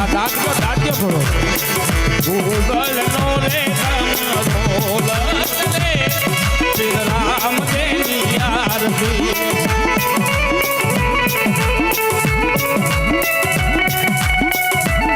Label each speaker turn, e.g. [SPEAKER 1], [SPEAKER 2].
[SPEAKER 1] આ ડાકનો દાંત્યો થોડો